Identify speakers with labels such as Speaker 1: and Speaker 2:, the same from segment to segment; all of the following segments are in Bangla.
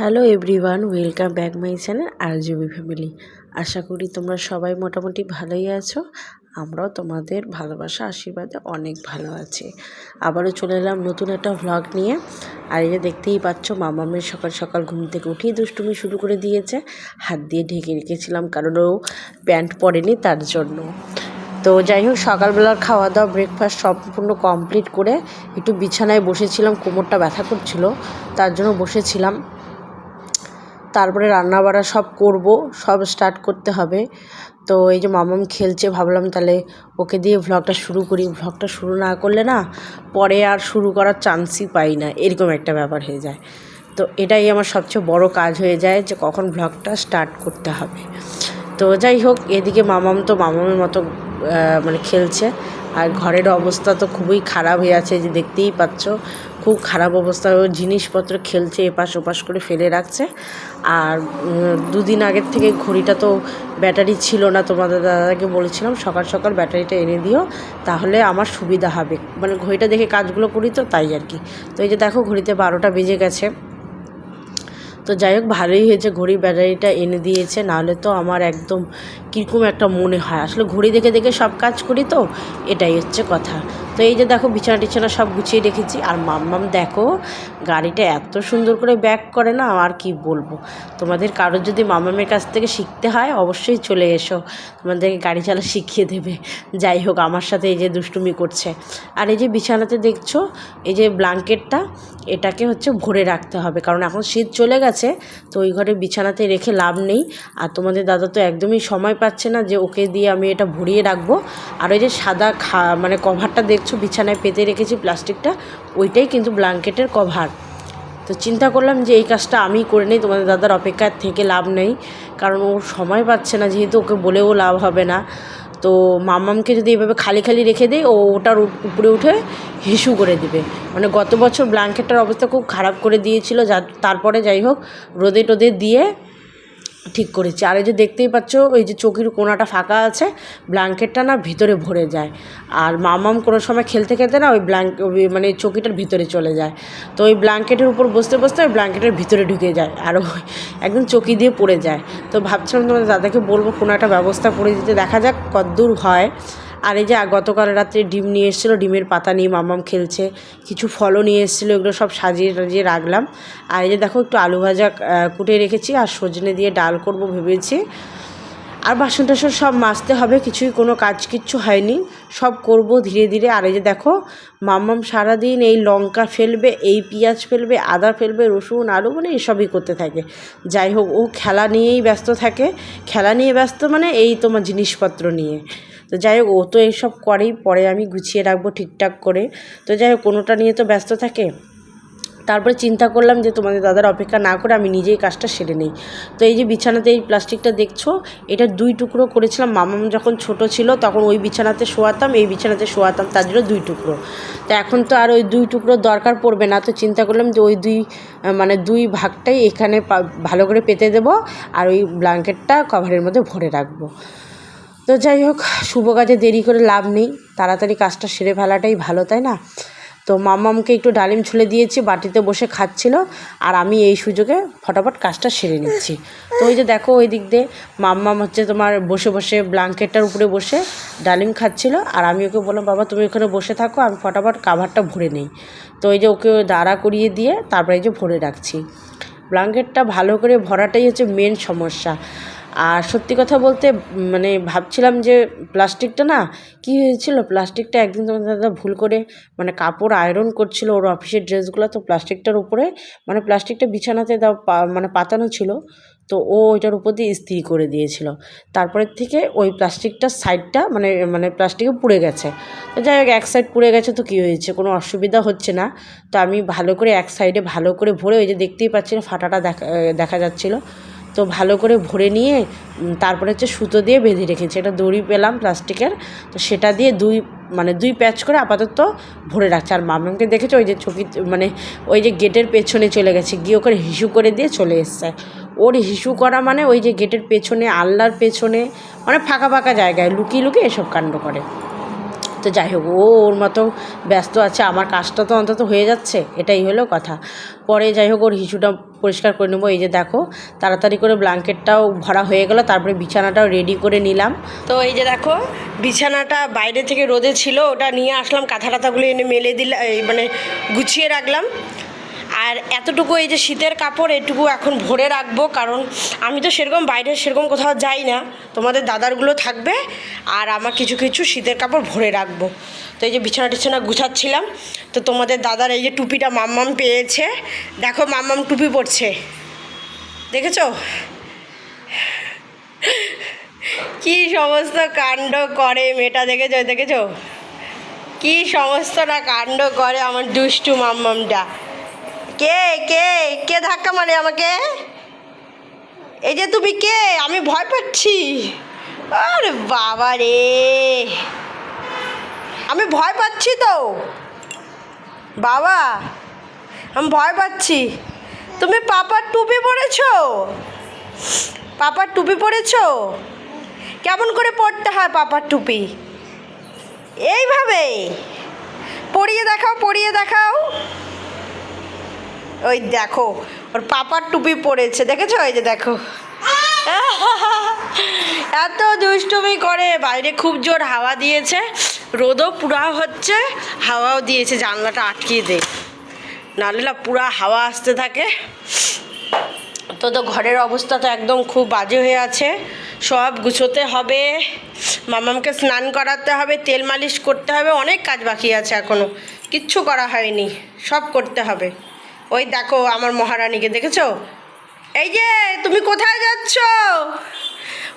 Speaker 1: Hello everyone, welcome back my channel R GB family. আশা করি তোমরা সবাই মোটামুটি ভালোই আছো। আমরাও তোমাদের ভালোবাসা, আশীর্বাদে অনেক ভালো আছি। আবারও চলে এলাম নতুন একটা ভ্লগ নিয়ে। আর এই যে দেখতেই পাচ্ছ মামামের সকাল সকাল ঘুম থেকে উঠেই দুষ্টুমি শুরু করে দিয়েছে। হাত দিয়ে ঢেকে রেখেছিলাম কারণ ও প্যান্ট পরেনি তার জন্য। তো যাই হোক, সকালবেলার খাওয়া দাওয়া ব্রেকফাস্ট সম্পূর্ণ কমপ্লিট করে একটু বিছানায় বসেছিলাম, কোমরটা ব্যথা করছিল, তার জন্য বসেছিলাম। তারপরে রান্না বাড়া সব করব, সব স্টার্ট করতে হবে। তো এই যে মামাম খেলছে, ভাবলাম তাহলে ওকে দিয়ে ভ্লগটা শুরু করি। ভ্লগটা শুরু না করলে না, পরে আর শুরু করার চান্সই পাই না। এরকম একটা ব্যাপার হয়ে যায়। তো এটাই আমার সবচেয়ে বড় কাজ হয়ে যায় যে কখন ভ্লগটা স্টার্ট করতে হবে। তো যাই হোক, এদিকে মামাম তো মামামের মতো মানে খেলছে। আর ঘরের অবস্থা তো খুবই খারাপ হয়ে আছে, যে দেখতেই পাচ্ছ। খুব খারাপ অবস্থা জিনিসপত্র খেলছে, এপাশ ওপাশ করে ফেলে রাখছে। আর দুদিন আগের থেকে ঘড়িটা তো ব্যাটারি ছিল না, তোমাদের দাদাকে বলেছিলাম, সকাল সকাল ব্যাটারিটা এনে দিও, তাহলে আমার সুবিধা হবে। মানে ঘড়িটা দেখে কাজগুলো করি তো, তাই আর কি। তো এই যে দেখো, ঘড়িতে বারোটা বেজে গেছে। তো যাই হোক, ভালোই হয়েছে ঘড়ির ব্যাটারিটা এনে দিয়েছে, নাহলে তো আমার একদম কীরকম একটা মনে হয়। আসলে ঘড়ি দেখে দেখে সব কাজ করি তো, এটাই হচ্ছে কথা। তো এই যে দেখো বিছানা টিছানা সব গুছিয়ে রেখেছি। আর মাম্মাম দেখো, গাড়িটা এত সুন্দর করে ব্যাক করে না, আর কি বলব? তোমাদের কারোর যদি মামামের কাছ থেকে শিখতে হয়, অবশ্যই চলে এসো। তোমাদেরকে গাড়ি চালা শিখিয়ে দেবে। যাই হোক, আমার সাথে এই যে দুষ্টুমি করছে। আর এই যে বিছানাতে দেখছ, এই যে ব্ল্যাঙ্কেটটা, এটাকে হচ্ছে ভরে রাখতে হবে। কারণ এখন শীত চলে গেছে, তো ওই ঘরে বিছানাতে রেখে লাভ নেই। আর তোমাদের দাদা তো একদমই সময় পাচ্ছে না যে ওকে দিয়ে আমি এটা ভরিয়ে রাখব। আর ওই যে সাদা খা মানে কভারটা দেখছ বিছানায় পেতে রেখেছি প্লাস্টিকটা, ওইটাই কিন্তু ব্ল্যাঙ্কেটের কভার। তো চিন্তা করলাম যে এই কাজটা আমি করে নিই, তোমাদের দাদার অপেক্ষার থেকে লাভ নেই, কারণ ও সময় পাচ্ছে না, যেহেতু ওকে বলেও লাভ হবে না। তো মামামকে যদি এভাবে খালি খালি রেখে দেয় ও ওটার উপরে উঠে হিসু করে দিবে। মানে গত বছর ব্ল্যাঙ্কেটটার অবস্থা খুব খারাপ করে দিয়েছিল, যা, তারপরে যাই হোক রোদে টোদে দিয়ে ঠিক করেছি। আর এই যে দেখতেই পাচ্ছ, ওই যে চকির কোনাটা ফাঁকা আছে, ব্ল্যাঙ্কেটটা না ভিতরে ভরে যায়। আর মামাম কোনো সময় খেলতে খেলতে না ওই ব্ল্যাঙ্ক মানে চকিটার ভিতরে চলে যায়। তো ওই ব্ল্যাঙ্কেটের উপর বসতে বসতে ওই ব্ল্যাঙ্কেটের ভিতরে ঢুকে যায় আর একদম চকি দিয়ে পড়ে যায়। তো ভাবছিলাম তোমাদের দাদাকে বলব, কোনো একটা ব্যবস্থা করে দিতে। দেখা যাক কদ্দূর হয়। আর এই যে গতকাল রাত্রে ডিম নিয়ে এসেছিল, ডিমের পাতা নিয়ে মামাম খেলছে, কিছু ফলও নিয়ে এসেছিল, এগুলো সব সাজিয়ে টাজিয়ে রাখলাম। আর এই যে দেখো, একটু আলু ভাজা কুটে রেখেছি আর সজনে দিয়ে ডাল করব ভেবেছি। আর বাসন টাসন সব মাজতে হবে, কিছুই কোনো কাজ কিচ্ছু হয়নি। সব করব ধীরে ধীরে। আর এই যে দেখো মাম্মাম সারাদিন এই লঙ্কা ফেলবে, এই পেঁয়াজ ফেলবে, আদা ফেলবে, রসুন, আলু মানে এসবই করতে থাকে। যাই হোক, ও খেলা নিয়েই ব্যস্ত থাকে। খেলা নিয়ে ব্যস্ত মানে এই তোমার জিনিসপত্র নিয়ে। তো যাই হোক, ও তো এইসব করেই, পরে আমি গুছিয়ে রাখব ঠিকঠাক করে। তো যাই হোক, কোনোটা নিয়ে তো ব্যস্ত থাকে। তারপরে চিন্তা করলাম যে তোমাদের দাদার অপেক্ষা না করে আমি নিজেই কাজটা সেরে নিই। তো এই যে বিছানাতে এই প্লাস্টিকটা দেখছ, এটা দুই টুকরো করেছিলাম। মামাম যখন ছোট ছিল, তখন ওই বিছানাতে শোয়াতাম, এই বিছানাতে শোয়াতাম, তার জন্য দুই টুকরো। তো এখন তো আর ওই দুই টুকরো দরকার পড়বে না। তো চিন্তা করলাম যে ওই দুই মানে দুই ভাগটাই এখানে ভালো করে পেতে দেবো, আর ওই ব্ল্যাঙ্কেটটা কভারের মধ্যে ভরে রাখব। তো যাই হোক, শুভ কাজে দেরি করে লাভ নেই। তাড়াতাড়ি কাজটা সেরে ফেলাটাই ভালো, তাই না? তো মাম্মামকে একটু ডালিম ছুলে দিয়েছি, বাটিতে বসে খাচ্ছিল, আর আমি এই সুযোগে ফটাফট কাজটা সেরে নিচ্ছি। তো ওই যে দেখো, ওই দিক দিয়ে মাম্মাম হচ্ছে তোমার বসে বসে ব্ল্যাঙ্কেটটার উপরে বসে ডালিম খাচ্ছিল, আর আমি ওকে বললাম, বাবা, তুমি ওখানে বসে থাকো, আমি ফটাফট কাভারটা ভরে নেই। তো ওই যে ওকে দাঁড়া করিয়ে দিয়ে তারপরে এই যে ভরে রাখছি। ব্ল্যাঙ্কেটটা ভালো করে ভরাটাই হচ্ছে মেন সমস্যা। আর সত্যি কথা বলতে মানে ভাবছিলাম যে প্লাস্টিকটা না, কী হয়েছিল? প্লাস্টিকটা একদিন তোমাদের দাদা ভুল করে মানে কাপড় আয়রন করছিল ওর অফিসের ড্রেসগুলো, তো প্লাস্টিকটার উপরে মানে প্লাস্টিকটা বিছানাতে দাও মানে পাতানো ছিল, তো ও ওইটার উপর দিয়ে স্থির করে দিয়েছিল। তারপরের থেকে ওই প্লাস্টিকটার সাইডটা মানে মানে প্লাস্টিকে পুড়ে গেছে। তো যাই হোক, এক সাইড পুড়ে গেছে তো কী হয়েছে? কোনো অসুবিধা হচ্ছে না। তো আমি ভালো করে এক সাইডে ভালো করে ভরে ওই যে দেখতেই পাচ্ছি না ফাটাটা দেখা দেখা যাচ্ছিল। তো ভালো করে ভরে নিয়ে তারপরে হচ্ছে সুতো দিয়ে বেঁধে রেখেছি। একটা দড়ি পেলাম প্লাস্টিকের, তো সেটা দিয়ে দুই মানে দুই প্যাচ করে আপাতত ভরে রাখছে। আর মামাকে দেখেছে ওই যে চকি মানে ওই যে গেটের পেছনে চলে গেছে, গিয়ে ওকে হিসু করে দিয়ে চলে এসছে। ওর হিসু করা মানে ওই যে গেটের পেছনে আল্লার পেছনে মানে ফাঁকা ফাঁকা জায়গায় লুকিয়ে লুকিয়ে এসব কাণ্ড করে। তো যাই হোক, ও ওর মতো ব্যস্ত আছে, আমার কাজটা তো অন্তত হয়ে যাচ্ছে, এটাই হলো কথা। পরে যাই হোক, ওর হিসুটা পরিষ্কার করে নেব। এই যে দেখো, তাড়াতাড়ি করে ব্ল্যাঙ্কেটটাও ভরা হয়ে গেল, তারপরে বিছানাটাও রেডি করে নিলাম। তো এই যে দেখো, বিছানাটা বাইরে থেকে রোদে ছিল, ওটা নিয়ে আসলাম, কাঁথা টাথাগুলো এনে মেলে দিলাম মানে গুছিয়ে রাখলাম। আর এতটুকু এই যে শীতের কাপড়, এটুকু এখন ভরে রাখব, কারণ আমি তো সেরকম বাইরে সেরকম কোথাও যাই না। তোমাদের দাদারগুলো থাকবে, আর আমার কিছু কিছু শীতের কাপড় ভরে রাখব। তো এই যে বিছানা টিছানা গুছাচ্ছিলাম, তো তোমাদের দাদার এই যে টুপিটা মাম্মাম পেয়েছে। দেখো মাম্মাম টুপি পরছে। দেখেছ? কি সমস্ত কাণ্ড করে মেয়েটা, দেখেছ? দেখেছ? কি সমস্ত না কাণ্ড করে আমার দুষ্টু মাম্মামটা। কে? কে? কে ধাক্কা মারে আমাকে? এই যে তুমি কে? আমি ভয় পাচ্ছি। আরে বাবা রে। আমি ভয় পাচ্ছি তো। বাবা, আমি ভয় পাচ্ছি। তুমি পাপার টুপি পরেছো? পাপার টুপি পরেছো? কেমন করে পরতে হয় পাপার টুপি? এইভাবে। পরিয়ে দেখাও পরিয়ে দেখাও। ওই দেখো, ওর পাপার টুপি পরেছে দেখেছ? ওই যে দেখো। এত দুষ্টুমি করে, বাইরে খুব জোর হাওয়া দিয়েছে, রোদও পুরা হচ্ছে, হাওয়াও দিয়েছে, জানলাটা আটকিয়ে দে। নাহলে না পুরা হাওয়া আসতে থাকে। তো তো ঘরের অবস্থা তো একদম খুব বাজে হয়ে আছে। সব গুছোতে হবে, মামামকে স্নান করাতে হবে, তেল মালিশ করতে হবে, অনেক কাজ বাকি আছে এখনও কিচ্ছু করা হয়নি, সব করতে হবে। ওই দেখো আমার মহারানীকে দেখেছ? এই যে, তুমি কোথায় যাচ্ছ?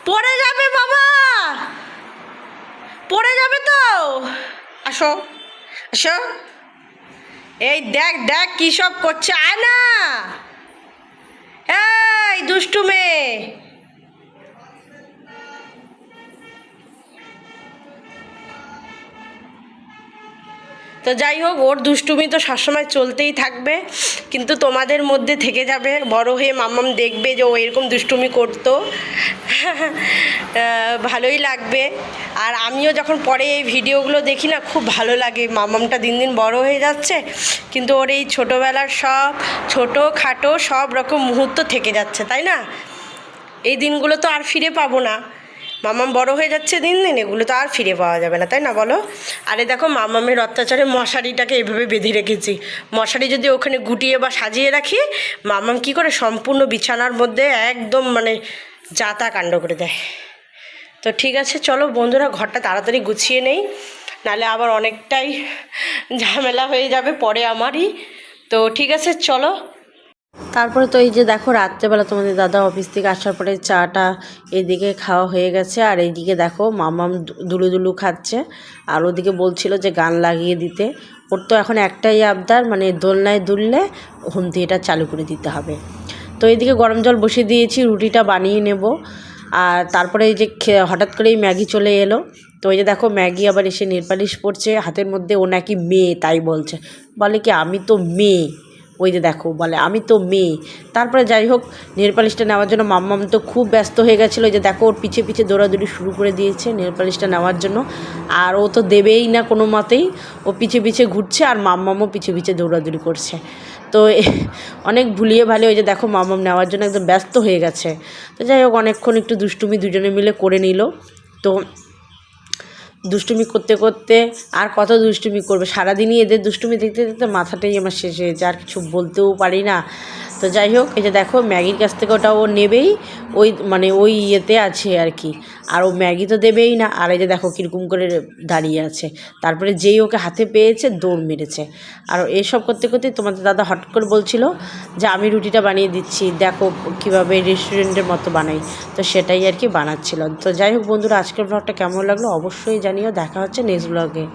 Speaker 1: পড়ে যাবে বাবা! পড়ে যাবে তো! আসো আসো। এই দেখ দেখ কী সব করছে আয় না এই দুষ্টু মেয়ে! তো যাই হোক, ওর দুষ্টুমি তো সবসময় চলতেই থাকবে, কিন্তু তোমাদের মধ্যে থেকে যাবে বড় হয়ে মাম্মাম দেখবে যে ও এরকম দুষ্টুমি করতো। ভালোই লাগবে। আর আমিও যখন পরে এই ভিডিওগুলো দেখি না, খুব ভালো লাগে। মাম্মামটা দিন দিন বড় হয়ে যাচ্ছে, কিন্তু ওর এই ছোটোবেলার সব ছোটো খাটো সব রকম মুহূর্ত থেকে যাচ্ছে, তাই না? এই দিনগুলো তো আর ফিরে পাবো না। মামাম বড় হয়ে যাচ্ছে দিন দিন, এগুলো তো আর ফিরে পাওয়া যাবে না, তাই না বলো? আরে দেখো মামামের অত্যাচারে মশারিটাকে এভাবে বেঁধে রেখেছি। মশারি যদি ওখানে গুটিয়ে বা সাজিয়ে রাখি, মামাম কি করে সম্পূর্ণ বিছানার মধ্যে একদম মানে যাতা কাণ্ড করে দেয়। তো ঠিক আছে, চলো বন্ধুরা, ঘরটা তাড়াতাড়ি গুছিয়ে নেই, নাহলে আবার অনেকটাই ঝামেলা হয়ে যাবে পরে আমারই। তো ঠিক আছে, চলো। তারপরে তো এই যে দেখো, রাত্রেবেলা তোমাদের দাদা অফিস থেকে আসার পরে চাটা এদিকে খাওয়া হয়ে গেছে, আর এইদিকে দেখো মামাম দুলু দুলু খাচ্ছে। আর ওদিকে বলছিল যে গান লাগিয়ে দিতে। ওর তো এখন একটাই আবদার মানে দোলনায় দুললে হোম থিয়েটার চালু করে দিতে হবে। তো এইদিকে গরম জল বসিয়ে দিয়েছি, রুটিটা বানিয়ে নেব। আর তারপরে এই যে হঠাৎ করেই ম্যাগি চলে এলো। তো এই যে দেখো, ম্যাগি আবার এসে নেলপালিশ পড়ছে হাতের মধ্যে ও নাকি মেয়ে, তাই বলছে। বলে কি, আমি তো মেয়ে। ওই যে দেখো, বলে, আমি তো মেয়ে। তারপরে যাই হোক নেল পালিশটা নেওয়ার জন্য মাম্মাম তো খুব ব্যস্ত হয়ে গেছিল। যে দেখো, ওর পিছে পিছে দৌড়াদৌড়ি শুরু করে দিয়েছে নেল পালিশটা নেওয়ার জন্য। আর ও তো দেবেই না কোনো মতেই। ও পিছে পিছে ঘুরছে আর মাম্মামও পিছে পিছে দৌড়াদৌড়ি করছে। তো অনেক ভুলিয়ে ভালে ওই যে দেখো, মাম্মাম নেওয়ার জন্য একদম ব্যস্ত হয়ে গেছে। তো যাই হোক, অনেকক্ষণ একটু দুষ্টুমি দুজনে মিলে করে নিল। তো দুষ্টুমি করতে করতে আর কত দুষ্টুমি করবে? সারাদিনই এদের দুষ্টুমি দেখতে দেখতে মাথাটাই আমার শেষ হয়েছে আর কিছু বলতেও পারি না। তো যাই হোক, এই যে দেখো, ম্যাগির কাছ থেকে ওটা ও নেবেই। ওই মানে ওই ইয়েতে আছে আর কি। আর ও ম্যাগি তো দেবেই না। আর এই যে দেখো, কীরকম করে দাঁড়িয়ে আছে। তারপরে যেই ওকে হাতে পেয়েছে, দৌড় মেরেছে। আর এসব করতে করতে তোমাদের দাদা হট করে বলছিল যে, আমি রুটিটা বানিয়ে দিচ্ছি। দেখো কীভাবে রেস্টুরেন্টের মতো বানাই। তো সেটাই আর কি বানাচ্ছিল। তো যাই হোক বন্ধুরা, আজকের ব্লগটা কেমন লাগল অবশ্যই জানিও। দেখা হচ্ছে নেক্সট ব্লগে